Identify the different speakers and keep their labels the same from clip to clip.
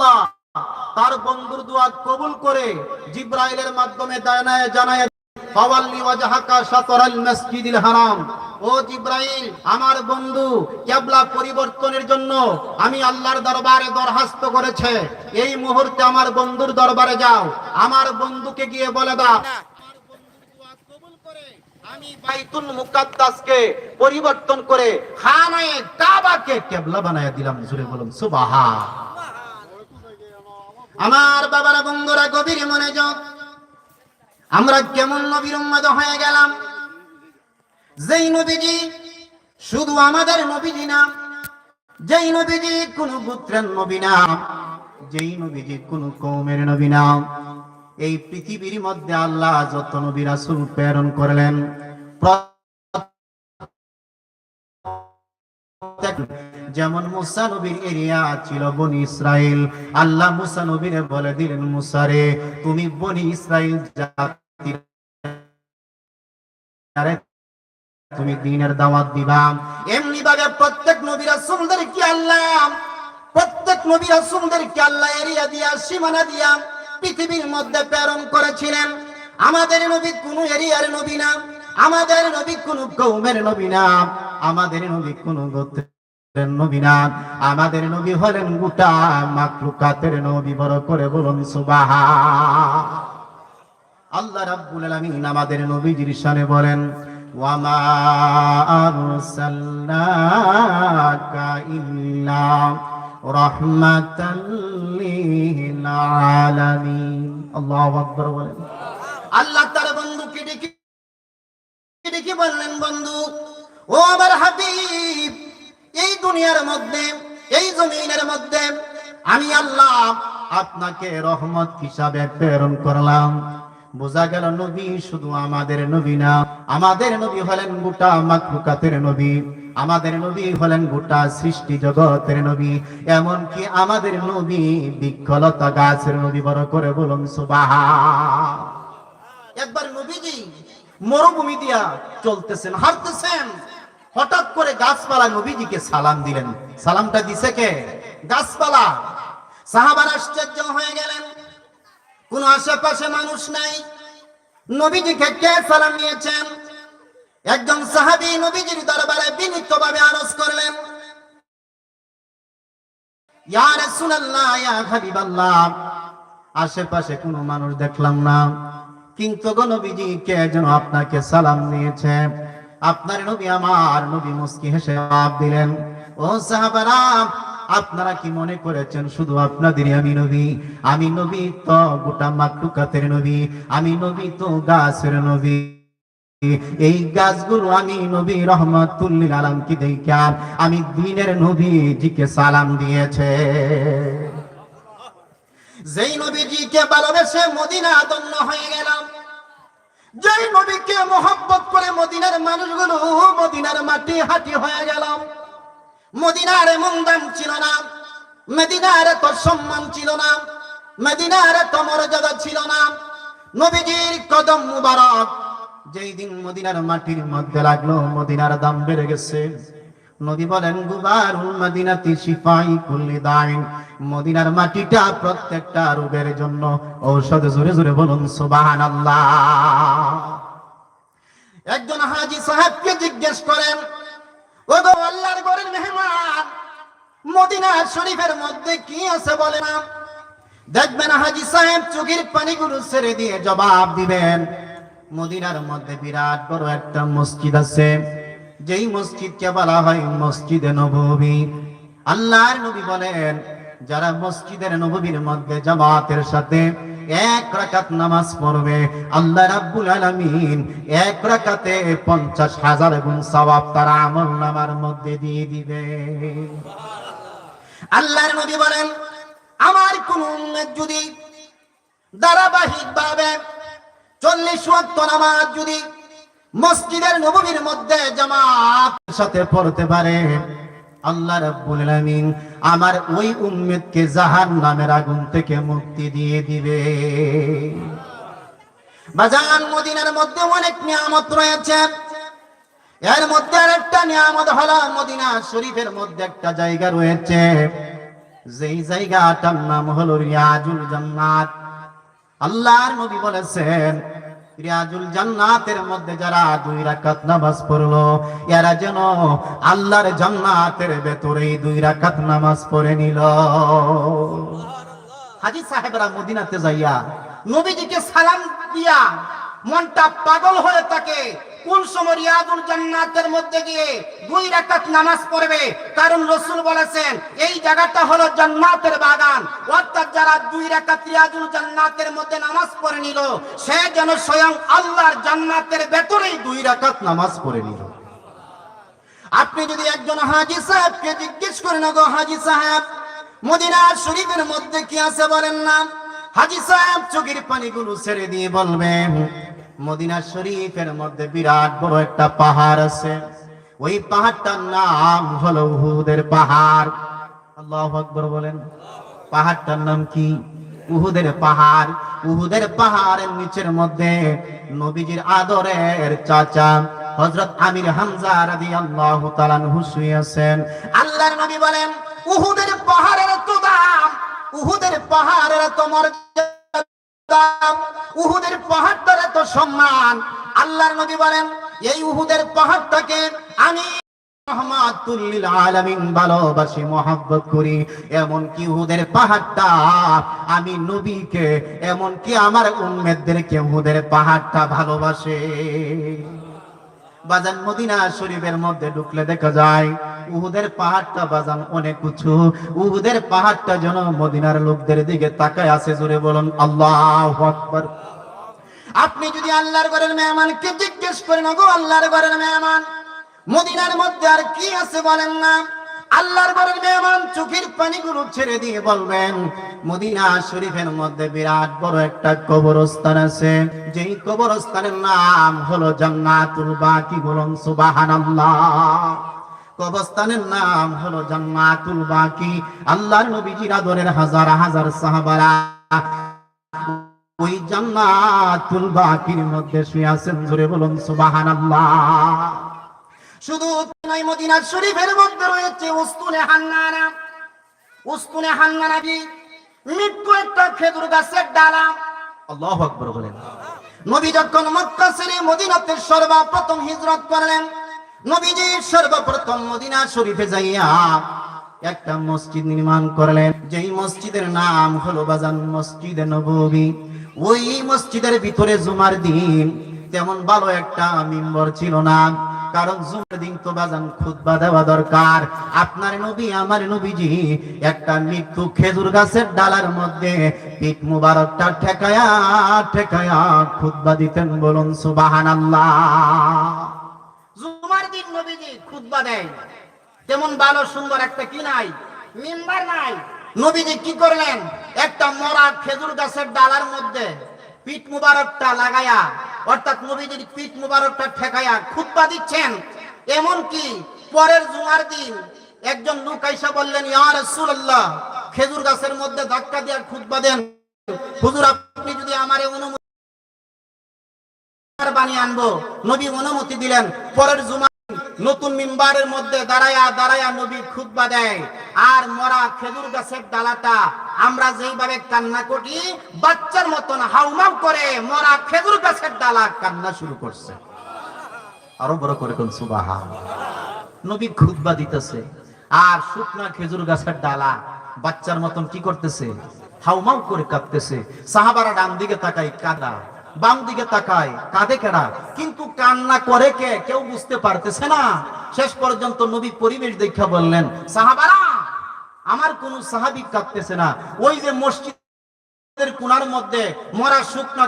Speaker 1: আল্লাহ। তার বন্ধুর দোয়া কবুল করে জিব্রাইলের মাধ্যমে জানায় জানায় ফাওয়াল্লি ওয়াজহাকা শাতরাল মসজিদিল হারাম। ও জিব্রাইল আমার বন্ধু কেবলা পরিবর্তনের জন্য আমি আল্লাহর দরবারে দরখাস্ত করেছে। এই মুহূর্তে আমার বন্ধুর দরবারে যাও। আমার বন্ধুকে গিয়ে বলে দাও। আমি বাইতুল মুকাদ্দাসকে পরিবর্তন করে খানায়ে কাবাকে কেবলা বানায় দিলাম। জুড়ে বলুন সুবহান। আমার বাবারা, বন্ধুরা, গভীর মনোযোগ। আমরা কেমন নবীর উম্মত হয়ে গেলাম? যেই নবীজি শুধু আমাদের নবীজি না, যেই নবীজি কোন গোত্রের নবী না, যেই নবীজি কোন কৌমের নবী না, এই পৃথিবীর মধ্যে আল্লাহ যত নবী রাসূল প্রেরণ করলেন যেমন মুসা নবীর এরিয়া ছিল বনি ইসরাইল। আল্লাহ মুসা নবীরে বলে দিলেন মুসারে তুমি বনি ইসরাইল আরে তুমি দিনের দাওয়াত দিবা। এমনি ভাবে প্রত্যেক নবী রাসূলদের কি আল্লাহ, প্রত্যেক নবী রাসূলদের কি আল্লাহ এরিয়া দিয়া, সীমানা দিয়া পৃথিবীর মধ্যে প্রেরণ করেছিলেন। আমাদের নবী কোন এরিয়ার নবী না, আমাদের নবী কোন কৌমের নবী না, আমাদের নবী কোন গোত্রের আমাদের নবী হলেন গোটা মাকলুকাতের নবী, বড় করে বলুন সুবহান আল্লাহ রাব্বুল আলামিন আমাদের নবীজির শানে বলেন আল্লাহু তার বললেন, বন্ধু, ও আমার হাবিব এই দুনিয়ার মধ্যে, এই জমিনের মধ্যে আমি আল্লাহ আপনাকে রহমত হিসাবে প্রেরণ করলাম। বোঝা গেল নবী শুধু আমাদের নবী না, আমাদের নবী হলেন গোটা মাকলুকাতের নবী, আমাদের নবী হলেন গোটা সৃষ্টি জগতের নবী, এমনকি আমাদের নবী বিকলতা গাছের নবী, বড় করে বলুন সুবাহা একবার নবীজি মরুভূমি দিয়া চলতেছেন, হাঁটতেছেন হঠাৎ করে গাছপালা নবীজিকে সালাম দিলেন। সালামটা দিছে কে? গাছপালা। সাহাবার আশ্চর্য হয়ে গেলেন। কোন আশেপাশে মানুষ নাই। নবীজিকে কে সালাম নিয়েছেন একজন সাহাবী নবীজির দরবারে বিনীতভাবে আরজ করলেন। আশেপাশে কোনো মানুষ দেখলাম না। কিন্তু গো নবীজি, কে যেন আপনাকে সালাম নিয়েছে আপনার নবী আমার নবী মুস্কি হেসে জবাব দিলেন, ও সাহাবারা, আপনারা কি মনে করেছেন শুধু আপনাদেরই আমি নবী? আমি নবী তো গোটা মাকলুকাতের নবী, আমি নবী তো গাছের নবী। এই গাছগুলো আমি নবী রহমাতুল্লিল আলমকে দেখা আমি দিনের নবীজিকে সালাম দিয়েছে। যেই নবীজিকে ভালোবেসে মদিনা দন্য হয়ে গেলাম যেই নবীকে মোহব্বত করে মদিনার মানুষগুলো মদিনার মাটি হাটি হয়ে গেল। মদিনার এমন দাম ছিল না, মদিনার এত সম্মান ছিল না, মদিনার এত মর্যাদা ছিল না। নবীজির কদম মুবারক যেই দিন মদিনার মাটির মধ্যে লাগল, মদিনার দাম বেড়ে গেছে। নদী বলেন, গুবারুল মদিনাতি শিফাই কুল্লি দাইন। মদিনার মাটিটা প্রত্যেকটা রোগের জন্য ঔষধ জোরে জোরে বলুন, সুবহানাল্লাহ। একজন হাজী সাহেবকে জিজ্ঞেস করেন ও গো আল্লাহর ঘরের মেহমান মদিনা শরীফের মধ্যে কি আছে বলে না? দেখবেন হাজী সাহেব চোখের পানিগুলো ছেড়ে দিয়ে জবাব দিবেন, মদিনার মধ্যে বিরাট বড় একটা মসজিদ আছে। যেই মসজিদকে বলা হয় মসজিদে নববী। আল্লাহর নবী বলেন, যারা মসজিদের নববীর মধ্যে জামাতের সাথে এক রাকাত নামাজ পড়বে, আল্লাহ রাব্বুল আলামিন এক রাকাতে পঞ্চাশ হাজার গুণ সওয়াব তার আমল নামার মধ্যে দিয়ে দিবে। আল্লাহর নবী বলেন, আমার কোন উম্মত যদি ধারাবাহিক ভাবে চল্লিশ ওয়াক্ত নামাজ যদি মসজিদের নবমীর মধ্যে জামাত সাথে পড়তে পারে। আল্লাহ রাব্বুল আলামিন আমার ওই উম্মতকে জাহান্নামের আগুন থেকে মুক্তি দিয়ে দিবে। বাজান মদিনার মধ্যে অনেক নিয়ামত রয়েছে। এর মধ্যে আরেকটা নিয়ামত হলো মদিনা শরীফের মধ্যে একটা জায়গা রয়েছে। যেই জায়গাটার নাম হলো রিয়াজুল জান্নাত। আল্লাহর নবী বলেছেন রিয়াজুল জান্নাতের মধ্যে যারা দুই রাকাত নামাজ পড়ল, এরা যেন আল্লাহর জান্নাতের ভেতরে দুই রাকাত নামাজ পড়ে নিল। হাজি সাহেবরা মদিনাতে যাইয়া নবীজিকে সালাম দিয়া মনটা পাগল হয়ে থাকে। কোন সময় রিয়াজুল জান্নাতের মধ্যে গিয়ে দুই রাকাত নামাজ পড়বে, কারণ রসুল বলেছেন, এই জায়গাটা হলো জান্নাতের বাগান। অর্থাৎ যারা দুই রাকাত রিয়াজুল জান্নাতের মধ্যে নামাজ পড়ে নিল, সে যেন স্বয়ং আল্লাহর জান্নাতের ভেতরেই দুই রাকাত নামাজ পড়ে নিল। আপনি যদি একজন হাজি সাহেবকে জিজ্ঞেস করেন গো হাজি সাহেব মদিনা শরীফের মধ্যে কি আছে? বলেন, না। হাজি সাহেব চোখের পানিগুলো ছেড়ে দিয়ে বলবেন, মদিনা শরীফের মধ্যে বিরাট বড় একটা পাহাড় আছে। ওই পাহাড়টার নাম হলো উহুদের পাহাড়। আল্লাহ আকবর বলেন, পাহাড়টার নাম কি? উহুদের পাহাড়। উহুদের পাহাড়ের নিচের মধ্যে নবীজির আদরের চাচা হযরত আমির হামজা রাদিয়াল্লাহু তাআলা শুয়ে আছেন। আল্লাহর নবী বলেন, উহুদের পাহাড়ের তো উহুদের পাহাড়ের তো উহুদের পাহাড়টার এত সম্মান। আল্লাহর নবী বলেন, এই উহুদের পাহাড়টাকে আমি ভালোবাসি, মহব্বত করি। এমন কি উহুদের পাহাড়টা আমি নবীকে এমন কি আমার উম্মেদদেরকে উহুদের পাহাড়টা ভালোবাসে। বাজান মদিনা শরীফের মধ্যে ঢুকলে দেখা যায়, উহুদের পাহাড়টা বাজান অনেক উঁচু, উহুদের পাহাড়টা যেন মদিনার লোকদের দিকে তাকায় আছে জোরে বলুন, আল্লাহ আকবার। আপনি যদি আল্লাহর ঘরের মেহমানকে জিজ্ঞেস করেন গো আল্লাহর ঘরের মেহমান, মদিনার মধ্যে আর কি আছে বলেন না? আল্লাহর ঘরের মেহমান চোখের পানিগুলো ছেড়ে দিয়ে বলবেন, মদিনা শরীফের মধ্যে বিরাট বড় একটা কবরস্থান আছে। যেই কবরস্থানের নাম হলো জান্নাতুল বাকি বলুন, সুবহানাল্লাহ। কবরস্থানের নাম হলো জান্নাতুল বাকি। আল্লাহর নবীজির আদরের হাজার হাজার সাহাবারা ওই বাকির মধ্যে শুয়ে আছেন, জোরে বলুন শুধু নয় মদিনা শরীফের মধ্যে রয়েছে উস্তুনে হান্নানা। উস্তুনে হান্নানা কি মৃত্যু একটা খেজুর গাছের ডালা। আল্লাহু আকবার বলেন। নবী যখন মক্কা ছেড়ে মদিনাতে সর্বপ্রথম হিজরত করলেন নবীজি সর্বপ্রথম মদিনা শরীফে যাইয়া একটা মসজিদ নির্মাণ করলেন। যেই মসজিদের নাম হলো বাজান মসজিদে নববী। ওই মসজিদের ভিতরে জুমার দিন তেমন ভালো একটা মিম্বর ছিল না। কারণ জুমার দিন তো বাজান খুতবা দেওয়া দরকার। আপনার নবী, আমার নবীজি, একটা মৃত্যু খেজুর গাছের ডালার মধ্যে পিঠ মুবারকটা ঠেকায়া ঠেকায়া খুতবা দিতেন বলুন সুবহানাল্লাহ। জুমার দিন নবীজি খুতবা দেয়। তেমন ভালো সুন্দর একটা কি নাই? মিম্বার নাই। নবীজি কি করলেন? একটা মরা খেজুর গাছের ডালার মধ্যে পিঠ মুবারকটা লাগায়া অর্থাৎ নবীজির পিঠ মুবারকটা ঠেকায়া খুব্বা দিচ্ছেন, এমন কি পরের জুমার দিন একজন লোক আইসা বললেন, ইয়া রাসূলুল্লাহ, খেজুর গাছের মধ্যে ধাক্কা দিয়ে খুতবা দেন। হুজুর, আপনি যদি আমারে অনুমতি বানিয়ে আনব, নবী অনুমতি দিলেন, পরের জুমা নতুন মিম্বারের মধ্যে দাঁড়ায়া দাঁড়ায়া নবী খুতবা দেয়। আর মরা খেজুর গাছের ডালাটা আমরা যেইভাবে কান্না করি, বাচ্চার মতন হাউমাউ করে মরা খেজুর গাছের ডালা কান্না শুরু করছে। আরও বড় করে কোন সুবাহা নবী খুতবা দিতেছে, আর শুকনা খেজুর গাছের ডালা বাচ্চার মতন কি করতেছে? হাউমাউ করে কাঁদতেছে সাহাবারা ডান দিকে তাকাই কাদা। বাম দিকে তাকায় কাঁদে কেডা কিন্তু কান্না করে কে? কেউ বুঝতে পারতেছে না। শেষ পর্যন্ত নবী পরিবেশ দেখা বললেন, সাহাবারা, আমার কোন সাহাবি কাঁদতেছে না। ওই যে মসজিদ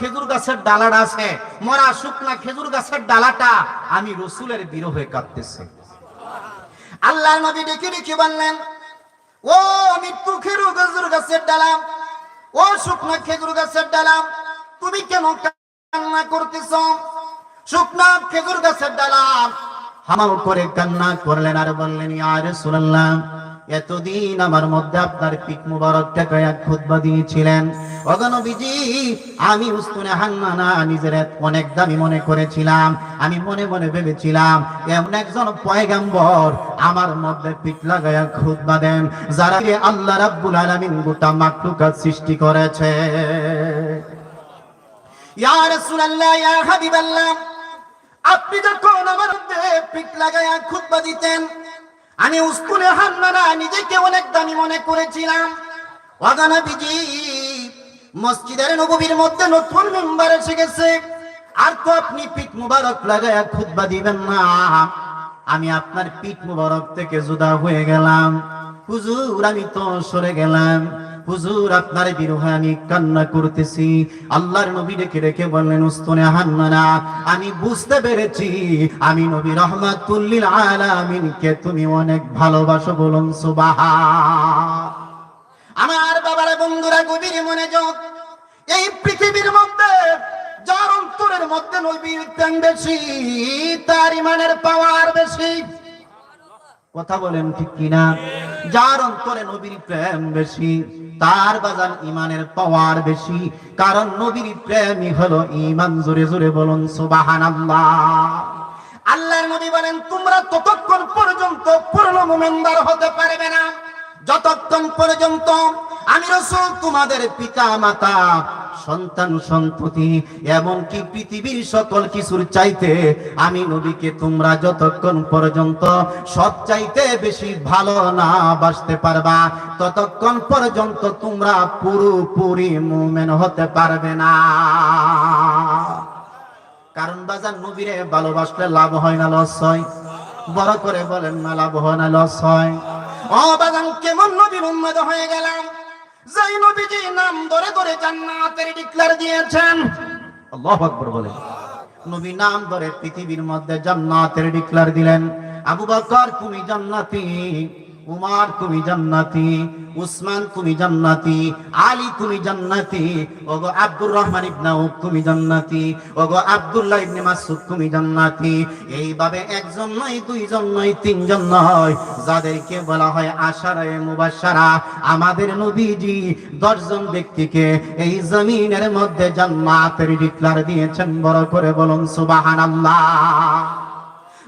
Speaker 1: খেজুর গাছের বললেন, ও শুকনা খেজুর গাছের ডালা তুমি কেন কান্না করতেছ? শুকনা খেজুর গাছের ডালা হামাও করে কান্না করলেন আর বললেন, ইয়া রাসূলুল্লাহ, এতদিন আমার মধ্যে আপনার পিক মুবারক দিয়েছিলেন। অগনবীজি আমি উস্তুনে নিজের অনেক দামি মনে করেছিলাম। আমি মনে মনে ভেবেছিলাম, এমন একজন পয়গাম্বর আমার মধ্যে পিঠ লাগায়া খুতবা দেন, যারা আল্লাহ রাব্বুল আলামিন গোটা মাকলুকাত সৃষ্টি করেছে। ইয়া রাসূলুল্লাহ, ইয়া হাবিবাল্লাহ। আপনি যখন আমার পিঠ লাগায়া খুতবা দিতেন, আমি উস্কুলে হান্নানা নিজেকে অনেক দামি মনে করেছিলাম। ওয়াগানবীজি মসজিদের নববীর মধ্যে নতুন মেম্বার এসে গেছে। আর তো আপনি পিঠ মুবারক লাগায়া খুতবা দিবেন না। আমি আপনার পিঠ মুবারক থেকে জুদা হয়ে গেলাম। হুজুর, আমি তো সরে গেলাম। হুজুর, আপনার বিরহে আমি কান্না করতেছি। আল্লাহর নবী ডেকে ডেকে বললেন, উস্তনে হান্নানা, আমি বুঝতে পেরেছি, আমি নবী রহমাতুল্লিল আলামিনকে তুমি অনেক ভালোবাসো বলুন, সুবহান। আমার বাবার, বন্ধুরা, গভীর মনে যোগ এই পৃথিবীর মধ্যে, যার অন্তরের মধ্যে নবীর প্রেম বেশি, তার ইমানের পাওয়ার বেশি। কথা বলেন ঠিক কিনা? যার অন্তরে নবীর প্রেম বেশি। তার বাজান ইমানের পাওয়ার বেশি। কারণ নবীর প্রেমই হলো ইমান জোরে জোরে বলুন সুবহানাল্লাহ। আল্লাহর নবী বলেন, তোমরা ততক্ষণ পর্যন্ত পূর্ণ মুমিনদার হতে পারবে না। যতক্ষণ পর্যন্ত আমি রসুল তোমাদের পিতা মাতা সন্তান সন্ততি এমনকি পৃথিবীর সকল কিছুর চাইতে আমি নবীকে তোমরা যতক্ষণ পর্যন্ত সব চাইতে বেশি ভালো না বাসতে পারবা, ততক্ষণ পর্যন্ত তোমরা পুরোপুরি মুমেন হতে পারবে না। কারণ বাজার নবীরে ভালোবাসলে লাভ হয় না, লস হয়। বড় করে বলেন না, লাভ হয় না, লস হয়। ও বাজান, কেমন নবীর উন্মত হয়ে গেলাম? নাম ধরে ধরে জান্নাতের ডিক্লার দিয়েছেন। বলেন নবী নাম ধরে পৃথিবীর মধ্যে দিলেন। আবু বকর, তুমি জান্নাতি। উমার তুমি জান্নাতি, উসমান তুমি জান্নাতি, আলী তুমি জান্নাতি, ওগো আব্দুর রহমান ইবনে আউফ তুমি জান্নাতি, ওগো আব্দুল্লাহ ইবনে মাসউদ তুমি জান্নাতি। এইভাবে একজন নয়, দুইজন নয়, তিনজন নয়, যাদেরকে বলা হয় আশারায়ে মুবাশশারা। আমাদের নবীজি দশজন ব্যক্তিকে এই জমিনের মধ্যে জান্নাতের ডিক্লার দিয়েছেন। বড় করে বলুন, সুবহানাল্লাহ।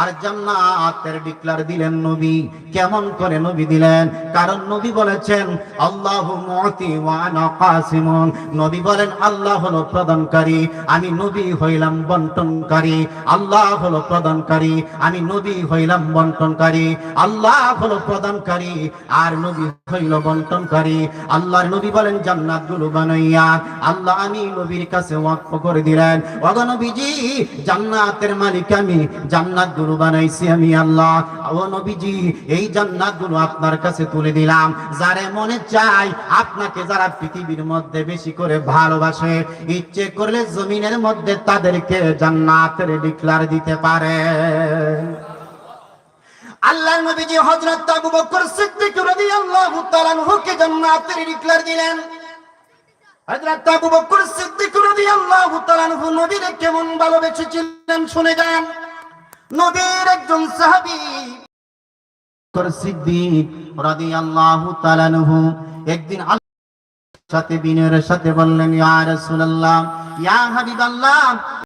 Speaker 1: আর জান্নাতের ডিক্লার দিলেন নবী। কেমন করে নবী দিলেন? কারণ নবী বলেছেন, আল্লাহু মুতি ওয়া আনা কাসিমুন। নবী বলেন, আল্লাহ হলো প্রদানকারী, আমি নবী হইলাম বন্টনকারী। আল্লাহ হলো প্রদানকারী, আমি নবী হইলাম বন্টনকারী। আল্লাহ হলো প্রদানকারী, আর নবী হইল বন্টনকারী। আল্লাহর নবী বলেন জান্নাতগুলো বানাইয়া আল্লাহ আমি নবীর কাছে ওয়াকফ করে দিলেন। ওগো নবীজি, জান্নাতের মালিক আমি জান্নাতগুলো বানাইছি আমি আল্লাহ। ও নবীজি, এই জান্নাতগুলো আপনার কাছে তুলে দিলাম। যারে মনে চাই আপনাকে যারা পৃথিবীর মধ্যে বেশি করে ভালোবাসে, ইচ্ছে করলে জমিনের মধ্যে তাদেরকে জান্নাতের ডিক্লার দিতে পারে। আল্লাহ নবীজি হযরত আবু বকর সিদ্দিক রাদিয়াল্লাহু তাআলা আনহুকে জান্নাতের ডিক্লার দিলেন। হযরত আবু বকর সিদ্দিক রাদিয়াল্লাহু তাআলা নবীর কেমন ভালোবেসেছিলেন শুনে যান। নবীর একজন সাহাবী। সিদ্দিক রাদিয়াল্লাহু তাআলা আনহু একদিন সাথে, বিনয়ের সাথে বললেন, ইয়া রাসূলুল্লাহ, ইয়া হাবিবাল্লাহ